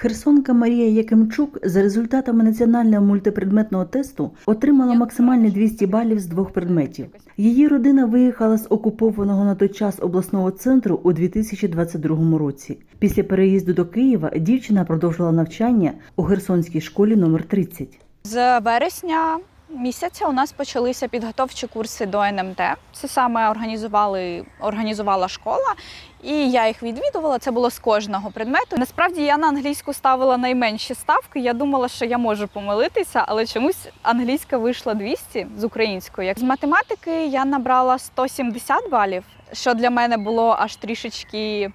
Херсонка Марія Якимчук за результатами національного мультипредметного тесту отримала максимальні 200 балів з двох предметів. Її родина виїхала з окупованого на той час обласного центру у 2022 році. Після переїзду до Києва дівчина продовжила навчання у Херсонській школі номер 30. З вересня місяця у нас почалися підготовчі курси до НМТ. Це саме організували, організувала школа, і я їх відвідувала. Це було з кожного предмету. Насправді я на англійську ставила найменші ставки. Я думала, що я можу помилитися, але чомусь англійська вийшла 200 з української. З математики я набрала 170 балів, що для мене було аж трішечки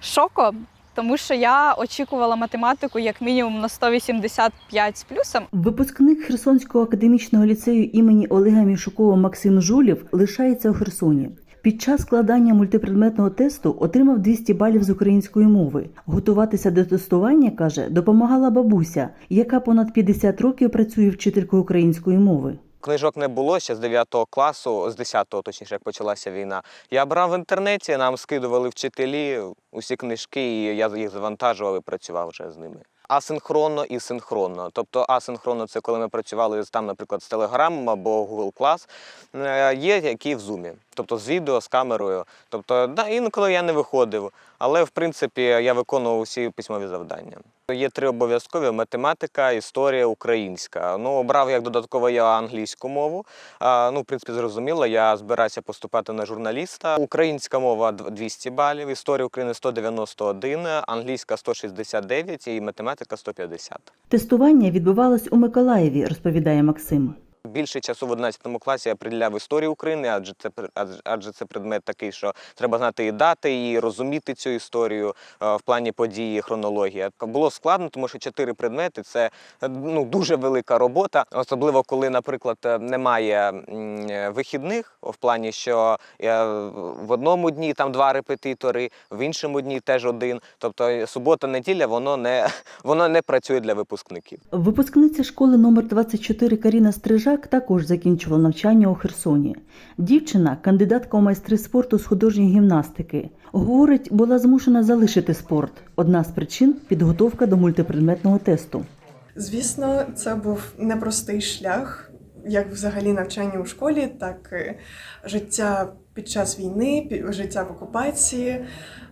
шоком. Тому що я очікувала математику як мінімум на 185 з плюсом. Випускник Херсонського академічного ліцею імені Олега Мішукова Максим Жулів лишається у Херсоні. Під час складання мультипредметного тесту отримав 200 балів з української мови. Готуватися до тестування, каже, допомагала бабуся, яка понад 50 років працює вчителькою української мови. Книжок не було ще з 9 класу, з 10-го, точніше, як почалася війна. Я брав в інтернеті, нам скидували вчителі усі книжки, і я їх завантажував і працював вже з ними. Асинхронно і синхронно. Тобто асинхронно це коли ми працювали там, наприклад, з Telegram або Google Class. Е, Є які в Zoom. Тобто з відео, з камерою. Тобто, да, інколи я не виходив, але в принципі я виконував усі письмові завдання. Є три обов'язкові: математика, історія, українська. Ну, обрав як додатково я англійську мову. А, ну, в принципі, зрозуміло, я збираюся поступати на журналіста. Українська мова дв- 200 балів, історія України 191, англійська 169 і математика 150. Тестування відбувалось у Миколаєві, розповідає Максим. Більше часу в 11 класі я приділяв історії України, адже це адже- це предмет такий, що треба знати і дати, і розуміти цю історію е, в плані події, хронологія. Було складно, тому що чотири предмети це е, ну дуже велика робота, особливо коли, наприклад, е, немає вихідних, в плані, що в одному дні там два репетитори, в іншому дні теж один. Тобто е, субота, неділя, воно не воно не працює для випускників. Випускниця школи номер 24 Каріна Стрижак також закінчувала навчання у Херсоні. Дівчина, кандидатка у майстри спорту з художньої гімнастики. Говорить, була змушена залишити спорт. Одна з причин підготовка до мультипредметного тесту. Звісно, це був непростий шлях, як взагалі навчання у школі, так життя під час війни, життя в окупації.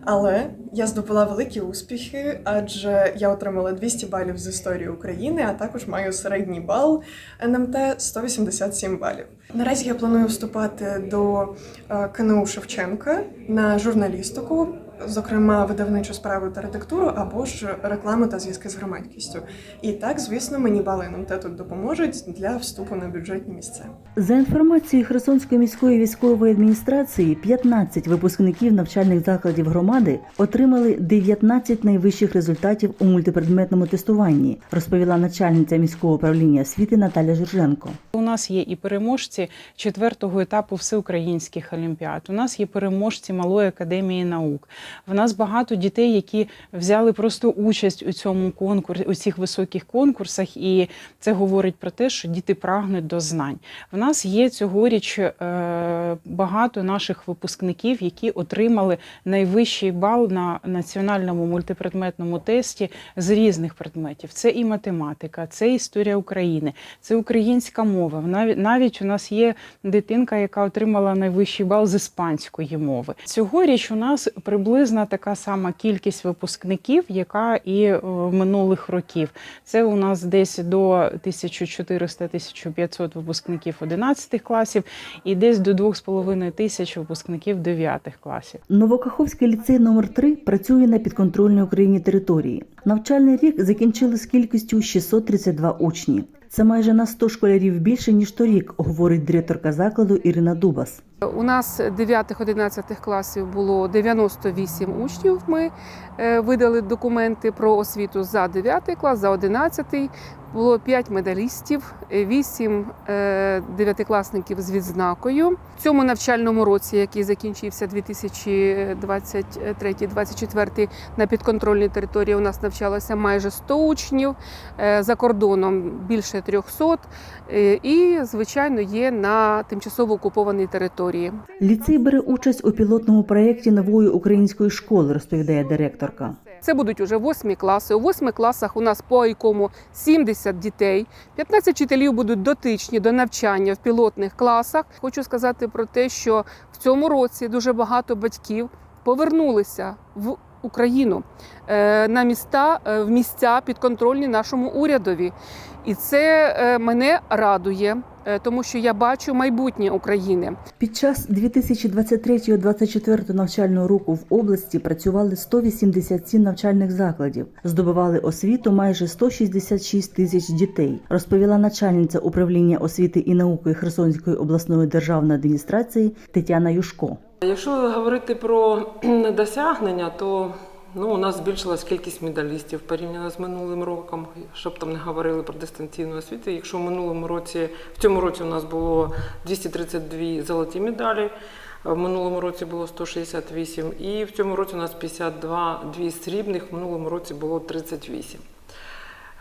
Але я здобула великі успіхи, адже я отримала 200 балів з історії України, а також маю середній бал НМТ 187 балів. Наразі я планую вступати до е, КНУ Шевченка на журналістику, зокрема видавничу справу та редактуру, або ж рекламу та зв'язки з громадськістю. І так, звісно, мені бали НМТ тут допоможуть для вступу на бюджетні місця. За інформацією Херсонської міської військової адміністрації, 15 випускників навчальних закладів громади отримали 19 найвищих результатів у мультипредметному тестуванні, розповіла начальниця міського управління освіти Наталя Журженко. У нас є і переможці четвертого етапу всеукраїнських олімпіад. У нас є переможці малої академії наук. В нас багато дітей, які взяли просто участь у цьому конкурсі, у цих високих конкурсах, і це говорить про те, що діти прагнуть до знань. В нас є цьогоріч е, багато наших випускників, які отримали найвищий бал на національному мультипредметному тесті з різних предметів. Це і математика, це історія України, це українська мова. Навіть у нас є дитинка, яка отримала найвищий бал з іспанської мови. Цьогоріч у нас приблизна така сама кількість випускників, яка і е, минулих років. Це у нас десь до 1400-1500 випускників 11 класів і десь до 2,5 тисяч випускників 9 класів. Новокаховський ліцей номер 3 працює на підконтрольній Україні території. Навчальний рік закінчили з кількістю 632 учні. Це майже на 100 школярів більше ніж торік, говорить директорка закладу Ірина Дубас. У нас 9-11 класів було 98 учнів. Ми е, видали документи про освіту за 9 клас, за 11. Було 5 медалістів, 8 е, дев'ятикласників з відзнакою. В цьому навчальному році, який закінчився 2023-2024, на підконтрольній території у нас навчалося майже 100 учнів, е, за кордоном більше 300 е, і, звичайно, є на тимчасово окупованій території. Ліцей бере участь у пілотному проєкті нової української школи, розповідає директорка. Це будуть уже восьмі класи. У восьми класах у нас по АЙКОМу 70 дітей. 15 вчителів будуть дотичні до навчання в пілотних класах. Хочу сказати про те, що в цьому році дуже багато батьків повернулися в Україну е, на міста е, в місця підконтрольні нашому урядові. І це е, мене радує, е, тому що я бачу майбутнє України. Під час 2023-2024 навчального року в області працювали 187 навчальних закладів, здобували освіту майже 166 тисяч дітей, розповіла начальниця управління освіти і науки Херсонської обласної державної адміністрації Тетяна Юшко. Якщо говорити про досягнення, то ну, у нас збільшилась кількість медалістів порівняно з минулим роком, щоб там не говорили про дистанційну освіту. Якщо в минулому році, в цьому році у нас було 232 золоті медалі, в минулому році було 168, і в цьому році у нас 52 дві срібних, в минулому році було 38.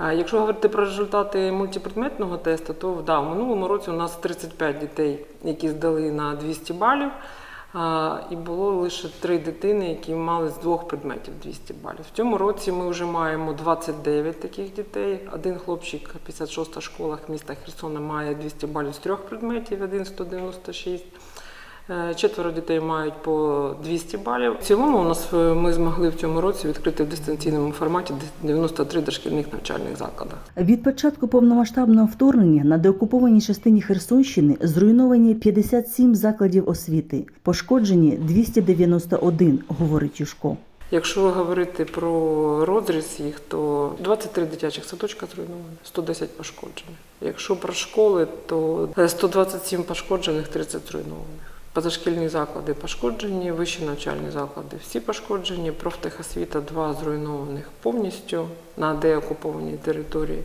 Якщо говорити про результати мультипредметного тесту, то да, в минулому році у нас 35 дітей, які здали на 200 балів. І було лише три дитини, які мали з двох предметів 200 балів. В цьому році ми вже маємо 29 таких дітей. Один хлопчик, 56 школа міста Херсона, має 200 балів з трьох предметів, один 196. Е, Четверо дітей мають по 200 балів. В цілому у нас е, ми змогли в цьому році відкрити в дистанційному форматі 93 дошкільних навчальних закладах. Від початку повномасштабного вторгнення на деокупованій частині Херсонщини зруйновані 57 закладів освіти, пошкоджені 291, говорить Юшко. Якщо говорити про розріз їх, то 23 дитячих садочка зруйновані, 110 пошкоджених. Якщо про школи, то е, 127 пошкоджених, 30 зруйнованих. Позашкільні заклади пошкоджені, вищі навчальні заклади всі пошкоджені, профтехосвіта два зруйнованих повністю на деокупованій території,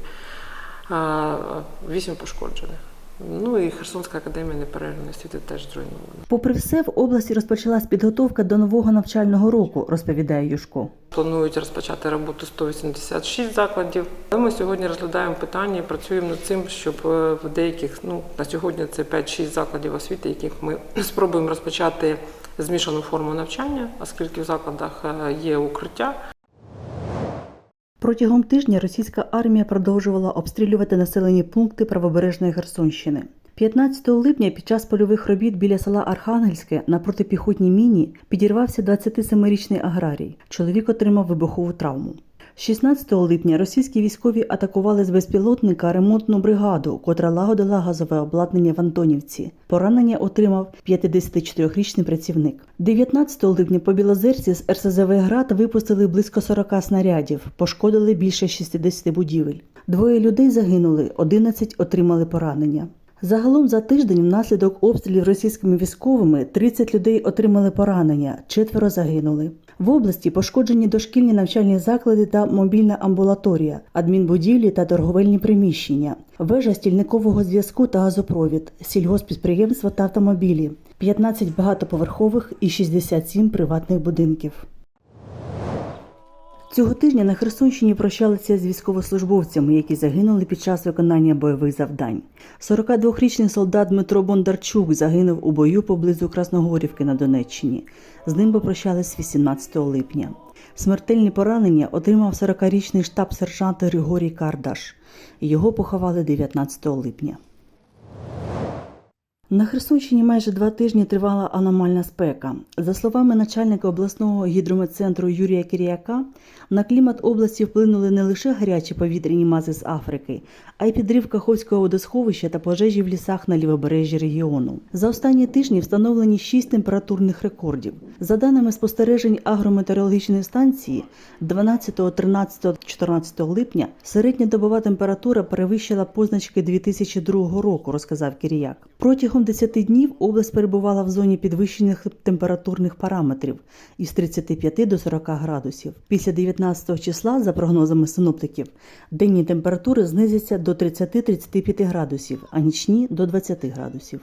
вісім пошкоджених. Ну і Херсонська академія неперервної освіти теж зруйнована. Попри все, в області розпочалась підготовка до нового навчального року, розповідає Юшко. Планують розпочати роботу 186 закладів. Але Ми сьогодні розглядаємо питання і працюємо над цим, щоб е, в деяких, ну на сьогодні це 5-6 закладів освіти, яких ми спробуємо розпочати змішану форму навчання, оскільки в закладах е, є укриття. Протягом тижня російська армія продовжувала обстрілювати населені пункти правобережної Херсонщини. 15 липня під час польових робіт біля села Архангельське на протипіхотній міні підірвався 27-річний аграрій. Чоловік отримав вибухову травму. 16 липня російські військові атакували з безпілотника ремонтну бригаду, котра лагодила газове обладнання в Антонівці. Поранення отримав 54-річний працівник. 19 липня по Білозерці з РСЗВ «Град» випустили близько 40 снарядів, пошкодили більше 60 будівель. Двоє людей загинули, 11 отримали поранення. Загалом за тиждень внаслідок обстрілів російськими військовими 30 людей отримали поранення, четверо загинули. В області пошкоджені дошкільні навчальні заклади та мобільна амбулаторія, адмінбудівлі та торговельні приміщення, вежа стільникового зв'язку та газопровід, сільгоспідприємства та автомобілі, 15 багатоповерхових і 67 приватних будинків. Цього тижня на Херсонщині прощалися з військовослужбовцями, які загинули під час виконання бойових завдань. 42-річний солдат Дмитро Бондарчук загинув у бою поблизу Красногорівки на Донеччині. З ним попрощались 18 липня. Смертельні поранення отримав 40-річний штаб-сержант Григорій Кардаш. Його поховали 19 липня. На Херсонщині майже два тижні тривала аномальна спека. За словами начальника обласного гідрометцентру Юрія Киріяка, на клімат області вплинули не лише гарячі повітряні мази з Африки, а й підрив Каховського водосховища та пожежі в лісах на лівобережжі регіону. За останні тижні встановлені шість температурних рекордів. За даними спостережень агрометеорологічної станції, 12, 13, 14 липня середня добова температура перевищила позначки 2002 року, розказав Киріяк. Протягом Протягом 10 днів область перебувала в зоні підвищених температурних параметрів із 35 до 40 градусів. Після 19 числа, за прогнозами синоптиків, денні температури знизяться до 30-35 градусів, а нічні до 20 градусів.